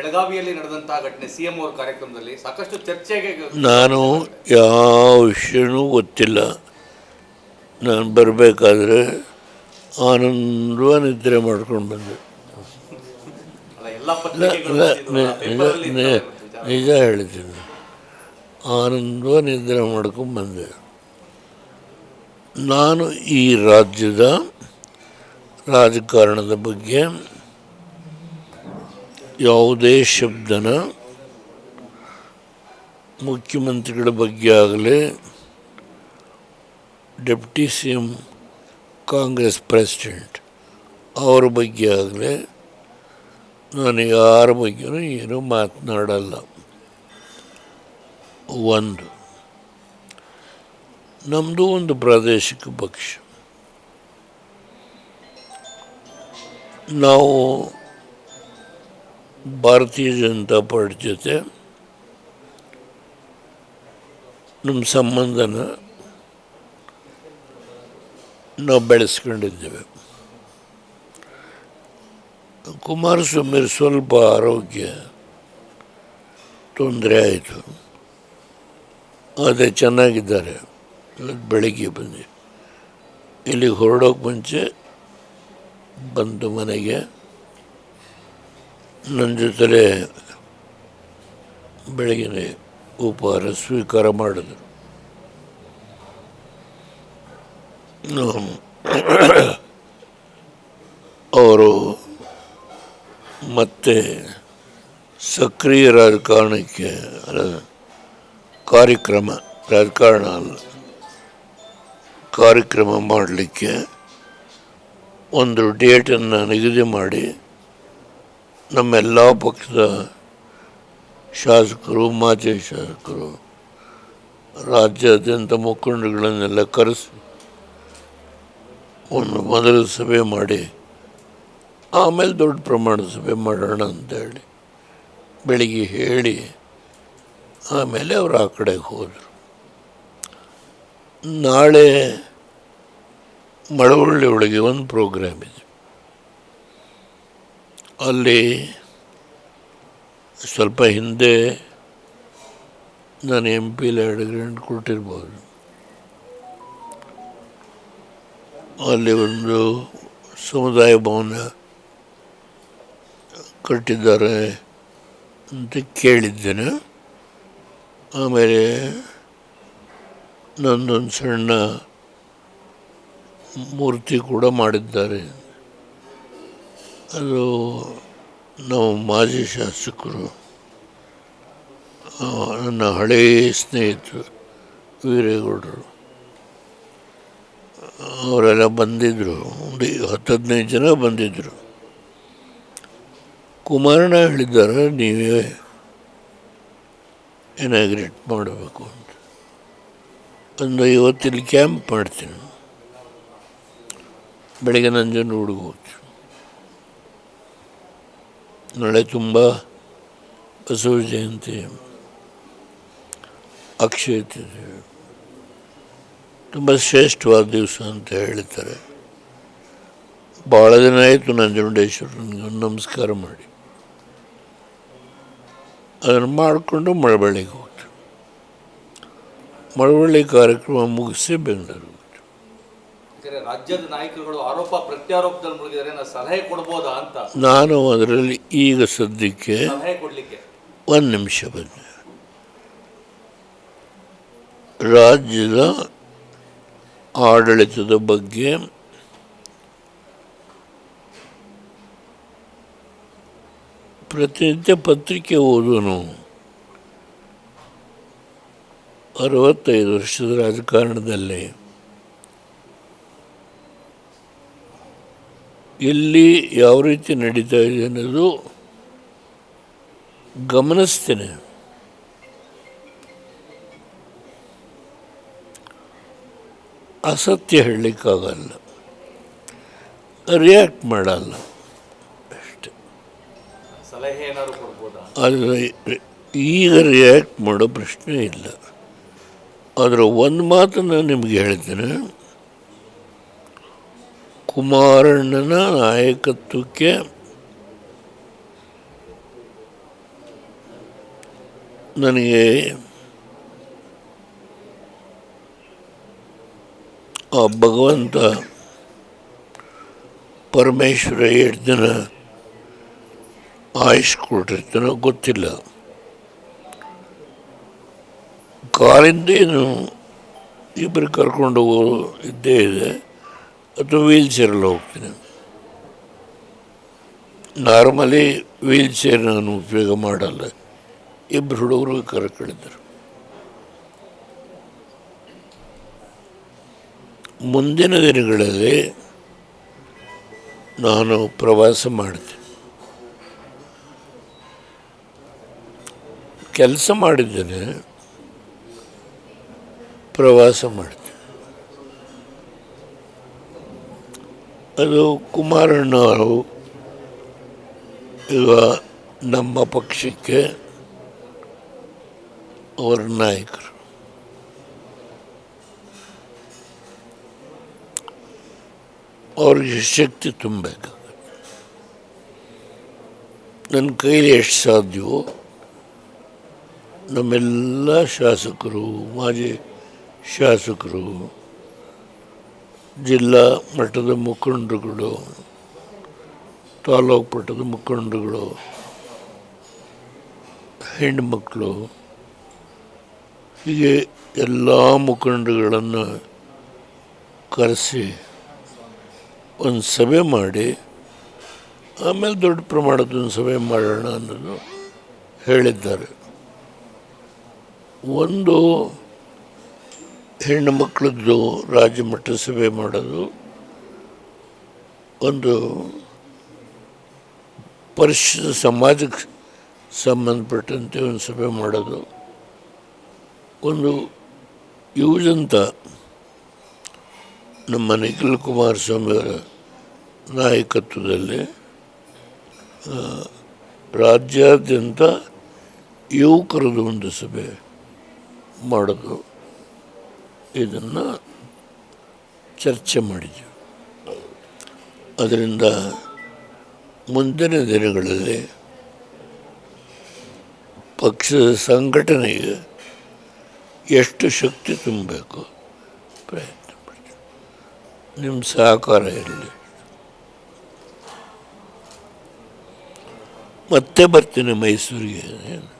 ಬೆಳಗಾವಿಯಲ್ಲಿ ನಡೆದಂತಹ ಘಟನೆ ಸಿಎಂ ಅವರ ಕಾರ್ಯಕ್ರಮದಲ್ಲಿ ಸಾಕಷ್ಟು ಚರ್ಚೆಗೆ ನಾನು ಯಾವ ವಿಷಯನೂ ಗೊತ್ತಿಲ್ಲ. ನಾನು ಬರಬೇಕಾದ್ರೆ ಆನಂದವ ನಿದ್ರೆ ಮಾಡ್ಕೊಂಡು ಬಂದೆ. ನಿಜ ಹೇಳ್ತೀನಿ. ಆನಂದವ ನಿದ್ರೆ ಮಾಡ್ಕೊಂಡು ಬಂದೆ. ನಾನು ಈ ರಾಜ್ಯದ ರಾಜಕಾರಣದ ಬಗ್ಗೆ ಯಾವುದೇ ಶಬ್ದನ ಮುಖ್ಯಮಂತ್ರಿಗಳ ಬಗ್ಗೆ ಆಗಲಿ, deputy C M Congress president ಅವ್ರ ಬಗ್ಗೆ ಆಗಲಿ, ನಾನು ಯಾರ ಬಗ್ಗೆನೂ ಏನೂ ಮಾತನಾಡಲ್ಲ. ಒಂದು ನಮ್ಮದು ಒಂದು ಪ್ರಾದೇಶಿಕ ಪಕ್ಷ. ನಾವು ಭಾರತೀಯ ಜನತಾ ಪಾರ್ಟಿ ಜೊತೆ ನಮ್ಮ ಸಂಬಂಧನ ನಾವು ಬೆಳೆಸ್ಕೊಂಡಿದ್ದೇವೆ. ಕುಮಾರಸ್ವಾಮಿ ಸ್ವಲ್ಪ ಆರೋಗ್ಯ ತೊಂದರೆ ಆಯಿತು. ಅದೇ ಚೆನ್ನಾಗಿದ್ದಾರೆ. ಬೆಳಗ್ಗೆ ಬಂದು ಇಲ್ಲಿಗೆ ಹೊರಡೋಕೆ ಮುಂಚೆ ಬಂದು ಮನೆಗೆ ನನ್ನ ಜೊತೆಲೇ ಬೆಳಗಿನ ಉಪಹಾರ ಸ್ವೀಕಾರ ಮಾಡಿದರು. ಅವರು ಮತ್ತೆ ಸಕ್ರಿಯ ರಾಜಕಾರಣಕ್ಕೆ ಕಾರ್ಯಕ್ರಮ, ರಾಜಕಾರಣ ಅಲ್ಲ, ಕಾರ್ಯಕ್ರಮ ಮಾಡಲಿಕ್ಕೆ ಒಂದು ಡೇಟನ್ನು ನಿಗದಿ ಮಾಡಿ ನಮ್ಮೆಲ್ಲ ಪಕ್ಷದ ಶಾಸಕರು, ಮಾಜಿ ಶಾಸಕರು, ರಾಜ್ಯಾದ್ಯಂತ ಮುಖಂಡಗಳನ್ನೆಲ್ಲ ಕರೆಸಿ ಒಂದು ಮೊದಲ ಸಭೆ ಮಾಡಿ, ಆಮೇಲೆ ದೊಡ್ಡ ಪ್ರಮಾಣದ ಸಭೆ ಮಾಡೋಣ ಅಂತೇಳಿ ಬೆಳಿಗ್ಗೆ ಹೇಳಿ ಆಮೇಲೆ ಅವರು ಆ ಕಡೆಗೆ ಹೋದರು. ನಾಳೆ ಮಳವಳ್ಳಿ ಒಳಗೆ ಒಂದು ಪ್ರೋಗ್ರಾಮ್ ಇದೆ. ಅಲ್ಲಿ ಸ್ವಲ್ಪ ಹಿಂದೆ ನಾನು ಎಂ ಪಿಲಿ ಎರಡು ಕೊಟ್ಟಿರ್ಬೋದು. ಅಲ್ಲಿ ಒಂದು ಸಮುದಾಯ ಭವನ ಕಟ್ಟಿದ್ದಾರೆ ಅಂತ ಕೇಳಿದ್ದೇನೆ. ಆಮೇಲೆ ನನ್ನೊಂದು ಸಣ್ಣ ಮೂರ್ತಿ ಕೂಡ ಮಾಡಿದ್ದಾರೆ. ಅದು ನಾವು ಮಾಜಿ ಶಾಸಕರು ನನ್ನ ಹಳೆಯ ಸ್ನೇಹಿತರು, ವೀರೇಗೌಡರು. ಅವರೆಲ್ಲ ಬಂದಿದ್ದರು ಒಂದು ಹತ್ತು ಹದಿನೈದು ಜನ ಬಂದಿದ್ದರು ಕುಮಾರಣ್ಣ ಹೇಳಿದ್ದಾರೆ, ನೀವೇ ಇನಾಗ್ರೇಟ್ ಮಾಡಬೇಕು ಅಂತ. ಒಂದು ಇವತ್ತಿಲ್ಲಿ ಕ್ಯಾಂಪ್ ಮಾಡ್ತೀನಿ. ಬೆಳಗ್ಗೆ ನಂಜನ ಹೋಗ್ತೀನಿ. ನಾಳೆ ತುಂಬ ಬಸವ ಜಯಂತಿ. ಅಕ್ಷಯ ತಿಥಿ ತುಂಬ ಶ್ರೇಷ್ಠವಾದ ದಿವಸ ಅಂತ ಹೇಳ್ತಾರೆ ಭಾಳ ದಿನ ಆಯಿತು ನಂಜುಂಡೇಶ್ವರನಿಗೆ ನಮಸ್ಕಾರ ಮಾಡಿ. ಅದನ್ನು ಮಾಡಿಕೊಂಡು ಮಳವಳ್ಳಿಗೆ ಹೋಗ್ತೀವಿ ಮಳವಳ್ಳಿ ಕಾರ್ಯಕ್ರಮ ಮುಗಿಸಿ ಬೆಂಗಳೂರು. ರಾಜ್ಯದ ನಾಯಕರುಗಳು ಆರೋಪ ಪ್ರತ್ಯಾರೋಪದಲ್ಲಿ ಮುಳುಗಿದರೆ ನಾವು ಸಲಹೆ ಕೊಡ್ಬೋದಾ ಅಂತ. ನಾನು ಅದರಲ್ಲಿ ಈಗ ಸದ್ಯಕ್ಕೆ ಸಲಹೆ ಕೊಡ್ಲಿಕ್ಕೆ. ಒಂದು ನಿಮಿಷ ಬಂದೆ ರಾಜ್ಯದ ಆಡಳಿತದ ಬಗ್ಗೆ ಪ್ರತಿನಿತ್ಯ ಪತ್ರಿಕೆ ಓದೋನು. ಅರವತ್ತೈದು ವರ್ಷದ ರಾಜಕಾರಣದಲ್ಲಿ. ಎಲ್ಲಿ ಯಾವ ರೀತಿ ನಡೀತಾ ಇದೆ ಅನ್ನೋದು ಗಮನಿಸ್ತೇನೆ. ಅಸತ್ಯ ಹೇಳಲಿಕ್ಕಾಗಲ್ಲ. ರಿಯಾಕ್ಟ್ ಮಾಡಲ್ಲ. ಅಷ್ಟೆ. ಆದರೆ ಈಗ ರಿಯಾಕ್ಟ್ ಮಾಡೋ ಪ್ರಶ್ನೆ ಇಲ್ಲ. ಅದರ ಒಂದು ಮಾತನ್ನು ನಿಮಗೆ ಹೇಳ್ತೇನೆ. ಕುಮಾರಣ್ಣನ ನಾಯಕತ್ವಕ್ಕೆ ನನಗೆ ಆ ಭಗವಂತ ಪರಮೇಶ್ವರ ಎಷ್ಟು ದಿನ ಆಯುಷ್ ಕೊಟ್ಟಿರ್ತಾನೋ ಗೊತ್ತಿಲ್ಲ. ಕಾರಿಂದ ಏನು ಇಬ್ಬರು ಕರ್ಕೊಂಡು ಹೋಗೋ ಇದ್ದೇ ಇದೆ. ಅಥವಾ ವೀಲ್ ಚೇರಲ್ಲಿ ಹೋಗ್ತೀನಿ. ನಾರ್ಮಲಿ ವೀಲ್ ಚೇರ್ ನಾನು ಉಪಯೋಗ ಮಾಡಲ್ಲ. ಇಬ್ಬರು ಹುಡುಗರು ಕರ್ಕೊಂಡಿದ್ದರು ಮುಂದಿನ ದಿನಗಳಲ್ಲಿ ನಾನು ಪ್ರವಾಸ ಮಾಡಿದೆ ಕೆಲಸ ಮಾಡಿದ್ದೇನೆ. ಪ್ರವಾಸ ಮಾಡಿದೆ ಅದು ಕುಮಾರಣ್ಣ ಅವರು ಈಗ ನಮ್ಮ ಪಕ್ಷಕ್ಕೆ ಅವರ ನಾಯಕರು. ಅವ್ರಿಗೆ ಶಕ್ತಿ ತುಂಬಬೇಕು ನನ್ನ ಕೈಲಿ ಎಷ್ಟು ಸಾಧ್ಯವೋ ನಮ್ಮೆಲ್ಲ ಶಾಸಕರು, ಮಾಜಿ ಶಾಸಕರು ಜಿಲ್ಲಾ ಮಟ್ಟದ ಮುಖಂಡರುಗಳು, ತಾಲೂಕು ಮಟ್ಟದ ಮುಖಂಡರುಗಳು ಹೆಣ್ಣುಮಕ್ಕಳು ಹೀಗೆ ಎಲ್ಲ ಮುಖಂಡಗಳನ್ನು ಕರೆಸಿ ಒಂದು ಸಭೆ ಮಾಡಿ, ಆಮೇಲೆ ದೊಡ್ಡ ಪ್ರಮಾಣದ ಒಂದು ಸಭೆ ಮಾಡೋಣ ಅನ್ನೋದು ಹೇಳಿದ್ದಾರೆ. ಒಂದು ಹೆಣ್ಣು ಮಕ್ಕಳದ್ದು ರಾಜ್ಯ ಮಟ್ಟ ಸಭೆ ಮಾಡೋದು ಒಂದು ಪರಿಶಿಷ್ಟ ಸಮಾಜಕ್ಕೆ ಸಂಬಂಧಪಟ್ಟಂತೆ ಒಂದು ಸಭೆ ಮಾಡೋದು. ಒಂದು ಯುವಜಂತ ನಮ್ಮ ನಿಖಿಲ್ ಕುಮಾರಸ್ವಾಮಿಯವರ ನಾಯಕತ್ವದಲ್ಲಿ ರಾಜ್ಯಾದ್ಯಂತ ಯುವಕರದ್ದು ಒಂದು ಸಭೆ ಮಾಡೋದು. ಇದನ್ನು ಚರ್ಚೆ ಮಾಡಿದ್ವಿ. ಅದರಿಂದ ಮುಂದಿನ ದಿನಗಳಲ್ಲಿ ಪಕ್ಷದ ಸಂಘಟನೆಗೆ ಎಷ್ಟು ಶಕ್ತಿ ತುಂಬಬೇಕು ಪ್ರಯತ್ನ ಮಾಡ್ತೀವಿ ನಿಮ್ಮ ಸಹಕಾರ ಇರಲಿ. ಮತ್ತೆ ಬರ್ತೀನಿ ಮೈಸೂರಿಗೆ.